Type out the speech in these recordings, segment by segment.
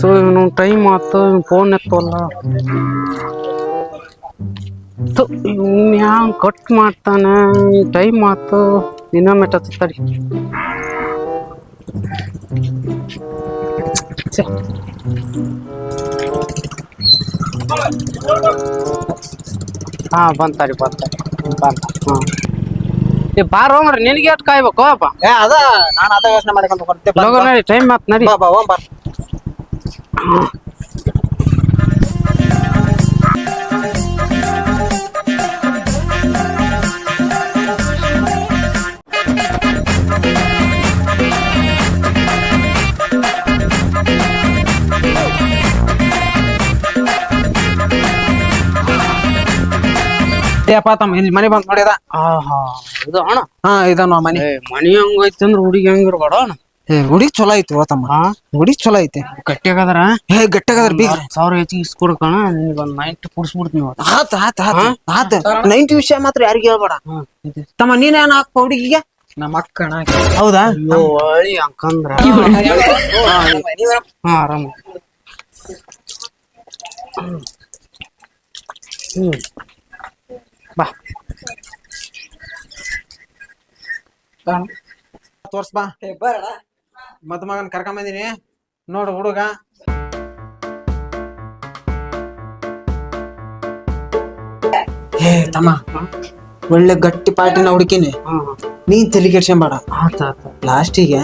ತು ಇವನು ಟೈಮ್ ಆತು ಫೋನ್ ಎತ್ತಲ್ಲ. ಇವ್ನು ಯಾವ ಕಟ್ ಮಾಡ್ತಾನೆ ಟೈಮ್ ಆತು. ಇನ್ನೊಮ್ಮೆ ತಡಿ. ಹಾ ಬಂತಾರಿ ಬಂತಾರಿ ಬಂತ ಹಾ. ಏ ಬಾರೋ ಮರ ನಿನಗೆ ಎಷ್ಟು ಕಾಯ್ಬೇಕು ಅಪ್ಪ ಏ ಅದ ನಾನು ಅದ ಯೋಚನೆ ಮಾಡ್ಕೊಂಡು ಬರ್ತೆ ಟೈಮ್ ಆತ್ ನಡಿ. ಬಾ ಬಾ ಬಾ. ಏಪ್ಪ ತಮ್ಮ ಇಲ್ಲಿ ಮನೆ ಬಂದ್ ನೋಡಿದ ಆಹಾ ಇದು ಅಣ್ಣ. ಹಾ ಇದನ್ನ ಮನೆ. ಮನೆ ಹಂಗೈತಿ ಅಂದ್ರೆ ಹುಡುಗಿ ಹಂಗಿರ್ಬೇಡ ಅಣ್ಣ? ಏ ಗುಡಿ ಚಲೋ ಐತಿ ಓ ತಮ್ಮ. ಗುಡಿ ಚಲೋ ಐತಿ. ಗಟ್ಟಿಯಾಗದ್ರ? ಹೇ ಗಟ್ಟಿಯಾಗದ್ರ ಬೀಗ. ಸಾವಿರ ಹೆಚ್ಚಿಗೆ ಇಸ್ಕೊಡ್ಕಣ ನಿನಗೆ ಒಂದ್ ನೈಟ್ ಕುಡಿಸ್ಬಿಡ್ತೀನಿ ಆತ ಆತ ಆತ ಆತ. ನೈಂಟಿ ವಿಷಯ ಮಾತ್ರ ಯಾರಿಗೂ ಹೇಳ್ಬೇಡ. ತಮ್ಮ ನೀನೇನ್ ಹಾಕ್ಪ ಹುಡುಗಿಗೆ? ನಮ್ಮ ಅಕ್ಕಣ ಹೌದಾ? ಅಂಕಂದ್ರ ಹಾ ಆರಾಮ. ಹ್ಮ್. ಬಾ. ತೋರ್ಸ್ ಬಾ. ಮದ್ ಮಗನ್ ಕರ್ಕೊಂಡ್ ಬಂದೀನಿ ನೋಡು ಹುಡುಗ. ಏ ತಮ್ಮ ಒಳ್ಳೆ ಗಟ್ಟಿ ಪಾಟಿನ ಹುಡುಕಿನಿ. ನೀನ್ ತಲೆ ಆತ ಲಾಸ್ಟಿಗೆ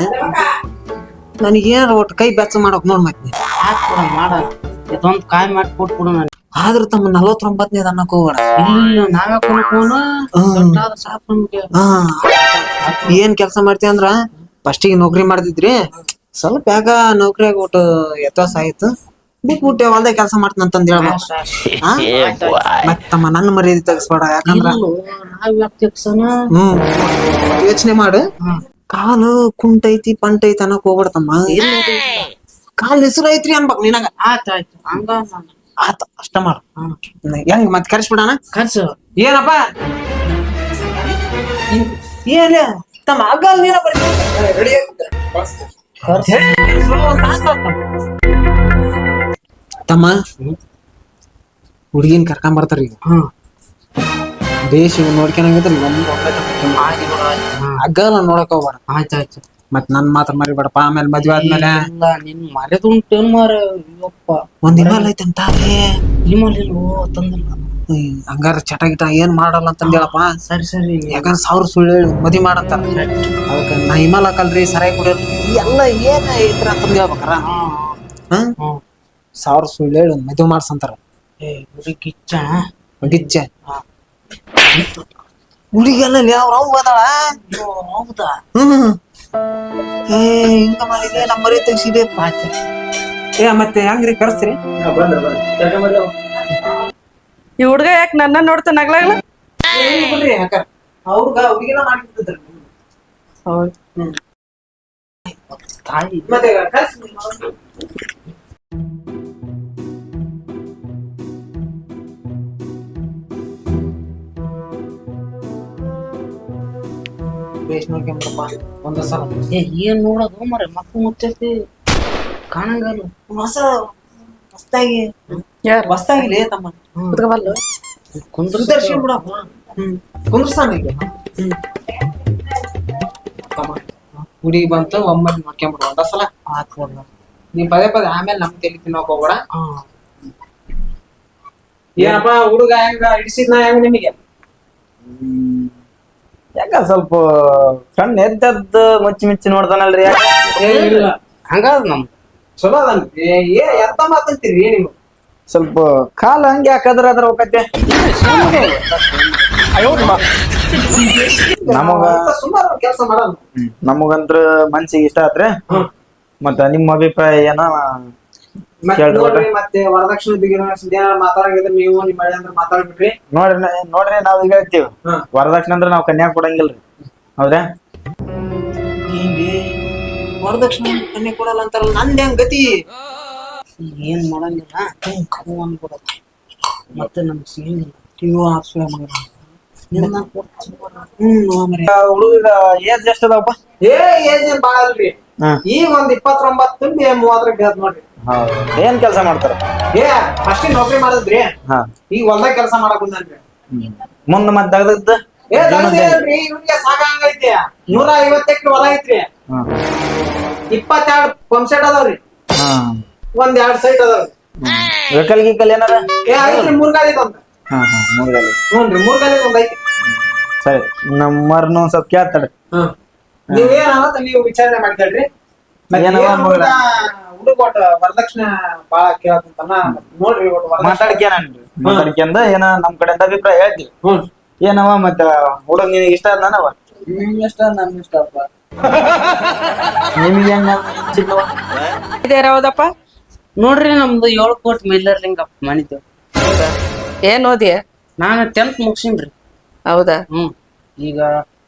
ನನಗೇನಾರ ಒಟ್ಟು ಕೈ ಬೆಚ್ಚ ಮಾಡಕ್ ನೋಡ್ ಮತ್ತೆ. ಮಾಡ. ಇದೊಂದು ಕಾಯಿ ಮಾಡಿ ಕೊಟ್ಬಿಡು ನಾನು ಆದ್ರ ತಮ್ಮ ನಲವತ್ತೊಂಬತ್ತನೇದ ಅನ್ನಕ್ ಹೋಗ್ಬೇಡ. ಇಲ್ಲ ನಾವೇ ಏನ್ ಕೆಲಸ ಮಾಡ್ತಿ ಅಂದ್ರ ಫಸ್ಟಿಗೆ ನೌಕರಿ ಮಾಡ್ತಿದ್ರಿ ಸ್ವಲ್ಪ ಯಾಕ ನೌಕರಿಯಾಗ ಒಟ್ಟು ವ್ಯತ್ಯಾಸ ಆಯ್ತು. ಬಿಟ್ಬಿಟ್ಟೆ ಹೊಲ್ದಾಗ ಕೆಲಸ ಮಾಡ್ತಂತಂದ್ ಅಂತಂದ ಹೇಳ ಮತ್ತಮ್ಮ ತಮ್ಮ ನನ್ನ ಮರ್ಯಾದೆ ತೆಗಿಸ್ಬೇಡ ಯಾಕಂದ್ರ ಹ್ಮ್. ಯೋಚನೆ ಮಾಡು. ಕಾಲು ಕುಂಟೈತಿ ಪಂಟೈತಿ ಅನ್ನಕ್ ಹೋಗ್ಬಿಡ್ತಮ್ಮ. ಕಾಲ್ ಹೆಸರು ಐತ್ರಿ ಅನ್ಬೇಕು ನಿನಗ. ಆತ ಅಷ್ಟ ಮಾಡು. ಹೆಂಗ್ ಮತ್ ಕರ್ಸ್ಬಿಡಣ? ಕರ್ಸು. ಏನಪ್ಪ? ಏನ? ತಮ್ಮ ಆಗಲ್ ನೀನ ರೆಡಿ ತಮ್ಮ ಹುಡುಗಿನ ಕರ್ಕೊಂಡ್ ಬರ್ತಾರ ಈಗ. ದೇಶ ನೋಡ್ಕೊಳಂಗಿದ್ರ ಅಗ್ಗಲ್ ನೋಡಕ್ ಹೋಗ್ಬೇಡ. ಆಯ್ತು ಆಯ್ತು. ಮತ್ ನನ್ ಮಾತ್ರ ಮರಿಬೇಡಪ್ಪ ಆಮೇಲೆ ಮದ್ವೆ ಆದ್ಮೇಲೆ. ನಿನ್ ಮರ್ಯಾದ ಉಂಟು ಮಾರ. ಒಂದ್ ಇಮಲ್ ಐತಂತ? ಇಮಲಿಲ್ವೋ ತಂದಿಲ್ಲ. ಹಂಗಾರ ಚಟ ಗಿಟ ಏನ್ ಮಾಡಲ್ಲ ಅಂತ ಹೇಳಪ್ಪ. ಸರಿ ಸರಿ. ಯಾಕಂದ್ರೆ ಸಾವಿರ ಸುಳ್ಳು ಹೇಳಿ ಮದಿ ಮಾಡಂತಾರ. ಅದಕ್ಕೆ ನಾ ಹಿಮಾಲ ಕಲ್ರಿ ಸರಾಯಿ ಕುಡಿಯೋದು ಎಲ್ಲ ಏನ ಐತ್ರ ಅಂತ ಹೇಳ್ಬೇಕಾರ? ಹಾ ಹ್ಮ್ ಸಾವಿರ ಸುಳ್ಳು ಹೇಳಿ ಮದ್ವೆ ಮಾಡ್ಸಂತಾರ. ಗಿಚ್ಚ ಹುಡುಗಿ ಕಿಚ್ಚ? ಹುಡುಗಿ ಹಾ. ಹುಡುಗಿಯಲ್ಲ ಯಾವ ರಾವ್ ಅದಾಳ? ಅಯ್ಯೋ, ಹೌದಾ? ಹ್ಮ್ ಏ ಹಿಂಗ ಮಾಡಿದೆ ನಮ್ಮ ಮರಿ ತೆಗ್ಸಿದೆ ಆಯ್ತು ಏ ಮತ್ತೆ ಹೆಂಗ್ರಿ ಕರ್ಸ್ರಿ? ಈ ಹುಡುಗ ಯಾಕೆ ನನ್ನ ನೋಡ್ತಾನ ನಗ್ಲಾಗ್ಲ? ಬಿಡ್ರಿ ಅವ್ರಗ ಹುಡುಗಿನ ಮಾಡಿಬಿಟ್ಟಿದ್ರು ತಾಯಿ ಮತ್ತೆ ಕರ್ಸ್ರಿ ಬೇಸ್ ನೋಡ್ಕೊಂಬರಪ್ಪ ಒಂದ ಸಲ ಏ ಏನ್ ನೋಡೋದು ಮರ ಮಕ್ಕಳು ಮುಚ್ಚತಿ. ಕಾಣಂಗಲ್ಲ. ಹೊಸ ಹೊಸ್ತಾಗಿ ಯಾರು? ಹೊಸ್ತಾಗಿಲೇ ತಮ್ಮ. ಕುತ್ಕೊಬಲ್ಲ ಕುಂದ್ರ ಸುದರ್ಶನ್ ಬಿಡಪ್ಪ ಕುಂದ್ರಸ್ತಾನ ಈಗ. ತಮ್ಮ. ಹುಡುಗಿ ಬಂತು ಒಮ್ಮೆ ನೋಡ್ಕೊಂಬಿಡು ಒಂದ ಸಲ ಬಿಡ ನೀ ಪದೇ ಪದೇ ಆಮೇಲೆ ನಮ್ ತಲೆ ತಿನ್ನೋಕ್ ಹೋಗ್ಬೇಡ. ಏನಪ್ಪ ಹುಡುಗ ಹೆಂಗ ಹಿಡಿಸಿದ್ನ ಹೆಂಗ ನಿಮಗೆ ಯಾಕ ಸ್ವಲ್ಪ ಕಣ್ಣು ಎದ್ದದ್ದು ಮುಚ್ಚಿ ಮುಚ್ಚಿ ನೋಡ್ತಾನಲ್ರಿ ಯಾಕ? ಇಲ್ಲ. ಹಂಗಾದ ನಮ್ ಚಲೋ ಅದನ್ ಏ ಏ ಎಂತ ಮಾತಂತೀರಿ ನೀವು ಸ್ವಲ್ಪ ಕಾಲ ಹಂಗೆ ಹಾಕದ್ರ ಅದ್ರ ಹೋಗತ್ತೆ ನಮಗ ಸುಮಾರು ಕೆಲಸ ಮಾಡಲ್ಲ. ನಮಗಂತ್ರ ಮನ್ಸಿಗೆ ಇಷ್ಟ ಆತ್ರಿ ಮತ್ತ ನಿಮ್ಮ ಅಭಿಪ್ರಾಯ ಏನ? ಮತ್ತೆ ಕೇಳ್ರಿ ನೋಡ್ರಿ ಮತ್ತೆ ವರದಕ್ಷಿಣೆ ಬಗ್ಗೆ ಏನಾರ ಮಾತಾಡಂಗಿದ್ರೆ ನೀವು ನಿಮ್ಮ ಮಳೆ ಅಂದ್ರೆ ಮಾತಾಡ್ಬಿಟ್ರಿ. ನೋಡ್ರಿ ನ- ನೋಡ್ರಿ ನಾವ್ ಈಗ ಹೇಳ್ತೀವಿ. ಹಾ. ವರದಕ್ಷಿಣೆ ಅಂದ್ರೆ ನಾವ್ ಕನ್ಯಾ ಕೊಡಂಗಿಲ್ರಿ. ಹೌದ್ರಾ? ವರದಕ್ಷಿಣೆ ಕನ್ಯಾ ಕೊಡಲ್ಲ ಅಂತಾರಲ್ಲ ನಂದ್ ಹೆಂಗ್ ಗತಿ? ಏನ್ ಮಾಡಂಗಿಲ್ಲ ಕವು ಅನ್ಬಿಡೋದು ಮತ್ತೆ ನಮ್ಗೆ ಸಿಗಂಗಿಲ್ಲ ಇವು ಮಗ ನಿನ್ನ ಹುಡುಗ ಏಜ್ ಎಷ್ಟು ಅದಾವಪ್ಪ ಏ ಏಜ್ ಏನ್ ಬಾಳ ಅಲ್ರಿ. ಹಾ. ಈಗ ಒಂದ್ ಇಪ್ಪತ್ತೊಂಬತ್ತು ತುಂಬಿ ಮೂವತ್ತರ ಬೇದ್ ನೋಡ್ರಿ. ಹೌದು ಏನ್ ಕೆಲಸ ಮಾಡ್ತಾರ? ಏ ಫಸ್ಟ್ ನೌಕರಿ ಮಾಡಿದ್ರಿ. ಹಾ. ಈಗ ಹೊಲ್ದಾಗ ಕೆಲಸ ಮಾಡಕ್ ಮುಂದ ಮತ್ ದಗದದ್ದು? ಏ ಹೇಳ್ರಿ ಇವ್ನಿಗೆ ಸಾಕಾಗೈತಿ ನೂರ ಐವತ್ತು ಎಕರೆ ಹೊಲ ಐತ್ರಿ. ಹ್ಮ್ ಇಪ್ಪತ್ತೆರಡು ಪಂಪ್ ಸೆಟ್ ಅದಾವ್ರಿ. ಹ್ಮ್ ಒಂದ್ ಎರಡ್ ಸೈಟ್ ಅದಾವ ವೆಹಿಕಲ್ ಗಿಕಲ್ ಏನಾರ? ಏ ಐತ್ರಿ ಮೂರ್ಗಾಲಿ ಒಂದ್. ಹಾ ಹಾ ಮೂರ್ಗಾಲಿ. ಹ್ಞೂನ್ರಿ ಮೂರ್ ಗಾಲಿ ಒಂದ್ ಐತಿ ಸರಿ ನಮ್ಮರ್ನು ಒಂದ್ ಸ್ವಲ್ಪ ಕೇಳ್ತಾಳೆ ಹ್ಮ್ ನೀವು ವಿಚಾರಣೆ ಮಾಡ್ಕೊಳ್ರಿ? ಏನವ ವರದಕ್ಷಿಣೆ ಬಾಳ ಕೇಳತ್ತಂತಾನ ನೋಡ್ರಿ ಒಟ್ಟು ವರದಕ್ಷಿಣೆ. ಮಾತಾಡ್ಕೇನನ್ರಿ ಮಾತಾಡ್ಕೊಂಡ ಏನ ನಮ್ ಕಡೆಯಿಂದ ಅಭಿಪ್ರಾಯ ಹೇಳ್ತೀವಿ ಹ್ಞೂ. ಏನವ ಮತ್ತ ಹುಡುಗ ನಿನಗೆ ಇಷ್ಟ ಅದ್ನವ ನಿಮಗೆ ಹೆಂಗ ಚಿಕ್ಕವ ನೋಡ್ರಿ ನಮ್ದು ಏಳು ಕೋಟಿ ಲಿಂಗಪ್ಪ ಮನಿದ್ದು ಏನ್ ಓದಿಯ ನಾನು ಟೆಂತ್ ಮುಗಿಸಿನ್ರಿ. ಹೌದಾ? ಹ್ಮ್. ಈಗ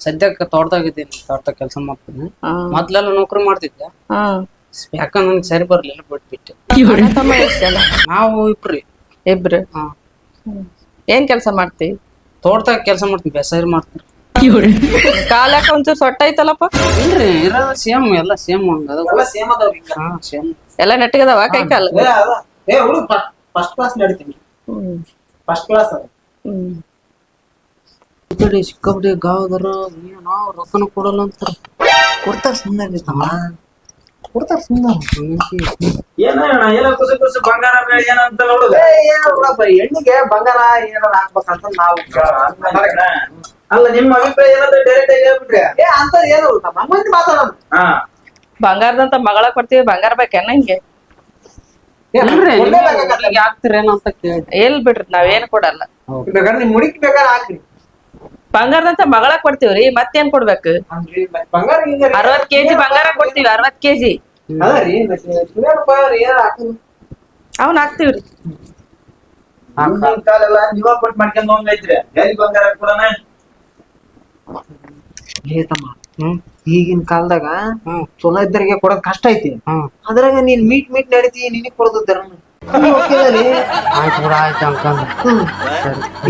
ಸದ್ಯಕ್ಕೆ ತೋಟದಾಗಿದ್ದೀನಿ ತೋಟದಾಗ ಕೆಲಸ ಮಾಡ್ತೀನಿ. ಮೊದ್ಲೆಲ್ಲ ನೌಕರಿ ಮಾಡ್ತಿದ್ದೆ. ಯಾಕ ನನ್ಗೆ ಸರಿ ಬರ್ಲಿಲ್ಲ ಬಿಟ್ಬಿಟ್ಟೆ. ನಾವು ಇಬ್ರಿ. ಇಬ್ರು. ಏನ್ ಕೆಲಸ ಮಾಡ್ತಿ? ತೋಟದಾಗ ಕೆಲಸ ಮಾಡ್ತೀನಿ ಬೇಸಾಯ ಮಾಡ್ತೀನಿ. ಕಾಲಕ್ಕ ಒಂಚೂರು ಸೊಟ್ಟ ಐತಲ್ಲಪ್ಪ ಇಲ್ರಿ ಇರೋದು ಸೇಮ್ ಎಲ್ಲ ಸೇಮ್ ಹಂಗ ಅದ ಎಲ್ಲ ಸೇಮ್ ಅದಾವ. ಸೇಮ್. ಎಲ್ಲ ನೆಟ್ಟಗದವ ಕೈ ಕಾಲ? ಏ ಏ ಹುಡುಗ ಫಸ್ಟ್ ಕ್ಲಾಸ್ ನಡೀತೀನಿ. ಫಸ್ಟ್ ಕ್ಲಾಸ್ ಅದ. ಕಡೆ ಸಿಕ್ಕಾಬಿಡಿ ಗಾವದರ ಏನೋ ರೊಕ್ಕನ ಕೊಡಲ್ಲ ಅಂತ ಕೊಡ್ತಾರ ಸುಮ್ಮನೆ ಕೊಡ್ತಾರ ಸುಮ್ಮನೆ ಏನ ಏನೋ ಕುಸು ಕುಸು ಬಂಗಾರ ಬೆಳೆ ಏನಂತ ನೋಡುದ? ಹೆಣ್ಣಿಗೆ ಬಂಗಾರ ಏನಾರ ಹಾಕ್ಬೇಕಂತ ನಾವು ಅಲ್ಲ ನಿಮ್ಮ ಅಭಿಪ್ರಾಯ ಏನಂತ ಡೈರೆಕ್ಟ್ ಆಗಿ ಹೇಳ್ಬಿಟ್ರಿ? ಏ ಅಂತ ಏನು ನಮ್ಮ ಮಂದಿ ಮಾತಾಡೋಣ. ಹಾ. ಬಂಗಾರದಂತ ಮಗಳ ಕೊಡ್ತೀವಿ ಬಂಗಾರ ಬೇಕೇನ ಹಿಂಗೆ. ಆಗ್ತಿರೇನೋ ಅಂತ ಕೇಳಿ ಎಲ್ ಬಿಡ್ರಿ ನಾವೇನ್ ಕೊಡಲ್ಲ. ಬೇಕಾದ್ರೆ ನಿಮ್ ಮುಡಿಕ್ ಬೇಕಾದ್ರೆ ಹಾಕ್ರಿ. ಬಂಗಾರದಂತ ಮಗಳ ಕೊಡ್ತೀವ್ರಿ ಮತ್ತೇನ್ ಕೊಡ್ಬೇಕು? ಅಂದ್ರಿ ಮತ್ತ್ ಬಂಗಾರ ಹಿಂಗ ರೀ. ಅರವತ್ ಕೆಜಿ ಬಂಗಾರ ಕೊಡ್ತೀವಿ ಅರವತ್ ಕೆಜಿ. ಅದ ರೀ ಮತ್ತೆ ಸುಮ್ನೆ ಬಂಗಾರ ಏನಾರ ಹಾಕೋದು. ಅವ್ನ ಹಾಕ್ತಿವ್ರಿ. ಹಿಂದಿನ ಕಾಲೆಲ್ಲ ನೀವ ಕೊಟ್ಟು ಮಾಡ್ಕೊಂಡ್ ಹೋಗೈತ್ರಿ ಎಲ್ಲಿ ಬಂಗಾರ ಕೊಡಣ? ತಮ್ಮ ಹ್ಮ್ ಈಗಿನ ಕಾಲದಾಗ ಹ್ಮ್. ಚಲೋ ಇದ್ದರಿಗೆ ಕೊಡೋದ್ ಕಷ್ಟ ಐತಿ. ಹ್ಮ್. ಅದ್ರಾಗ ನೀನ್ ಮೀಟ್ ಮೀಟ್ ನಡೀತಿ ನಿನಗ್ ಕೊಡೋದು ಆಯ್ತು ಬಿಡ ಆಯ್ತು ಅನ್ಕಂದ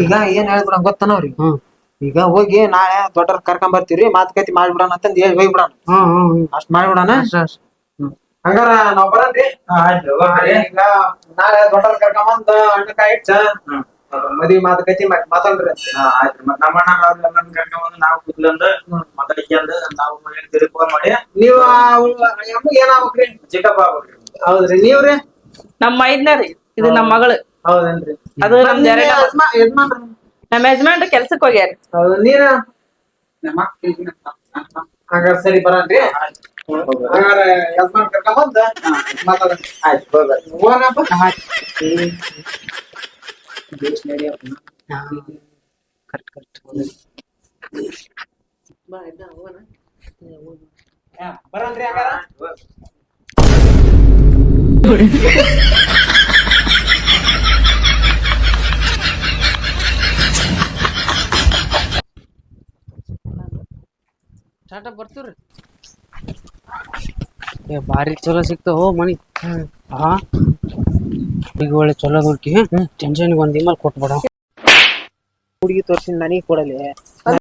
ಈಗ ಏನ್ ಹೇಳ್ಬಿಡ ಗೊತ್ತನವ್ರಿ ಹ್ಮ್. ಈಗ ಹೋಗಿ ನಾಳೆ ದೊಡ್ಡ ಕರ್ಕೊಂಡ್ ಬರ್ತೀವ್ರಿ ಮಾತುಕತೆ ಮಾಡ್ಬಿಡೋಣ ಅಂತಂದ್ ಹೇಳಿ ಹೋಗ್ಬಿಡೋಣ. ಹ್ಮ್ ಹ್ಮ್ ಹ್ಮ್. ಅಷ್ಟ್ ಮಾಡ್ಬಿಡೋಣ. ಹಂಗಾರ ನಾವ್ ಬರನ್ರಿ ಆಯ್ತು ಈಗ ನಾಳೆ ದೊಡ್ಡರ್ ಕರ್ಕೊಂಬಂದ ಹಣ್ಣಕಾಯಿ ಇಟ್ಟ. ಮದ್ವಿ ಮಾತುಕತೆ ಮತ್ತೆ ಮಾತಾಡ್ರಿ ಅಂತ. ಆಯ್ತು ಮತ್ ನಮ್ಮ ಅಣ್ಣ ಅವ್ರನ್ನೆಲ್ಲ ಕರ್ಕೊಂಡ್ ನಾವು ಕೂದ್ಲಂದ ಮಾತಾಡ್ಕೊಂಡ್ ನಾವು ಹೇಳ್ತೀರಿ ಫೋನ್ ಮಾಡಿ ನೀವ್ ಏನಾಗ್ಬೇಕ್ರಿ? ಚಿಕ್ಕಪ್ಪ ಆಗ್ಬೇಕ್ರಿ. ಹೌದ್ರಿ. ನೀವ್ರಿ? ನಮ್ಮ ಮೈದ್ನರಿ. ಇದು ನಮ್ಮ ಮಗಳು. ಹೌದೇನ್ರಿ. ಅದು ನಮ್ ಯಜಮಾ- ಯಜಮಾನ್ರು. ನಮ್ಮ ಯಜಮಾನ್ರ ಕೆಲ್ಸಕ್ ಹೋಗ್ಯಾರ. ಹೌದು ನೀರ? ಹಂಗಾರ ಸರಿ ಬರನ್ರಿ. ಹಂಗಾರ ಯಜಮಾನ್ ಬಂದ್? ಮಾತಾಡ ಆಯ್ತು. ಹೋಗ್ರಿ ಹೋಗೋಣಪ್ಪ ಹಾ. ಕರೆಕ್ಟ್ ಕರೆಕ್ಟ್ ಹಾ, ಬರನ್ರಿ ಹಂಗಾರ ಟಾಟಾ ಬರ್ತೀವ್ರಿ ಏ ಭಾರಿ ಚಲೋ ಸಿಕ್ತಾವ ಹೋ ಮನಿ ಹಾ ಈಗ ಒಳ್ಳೆ ಚಲೋ ನೋಡ್ಕಿ ಟೆನ್ಷನ್ ಒಂದ್ ಇಮೇಲ್ ಕೊಟ್ಬಿಡ. ಹುಡುಗಿ ತೋರ್ಸಿ ನನಗೆ ಕೊಡಲಿ.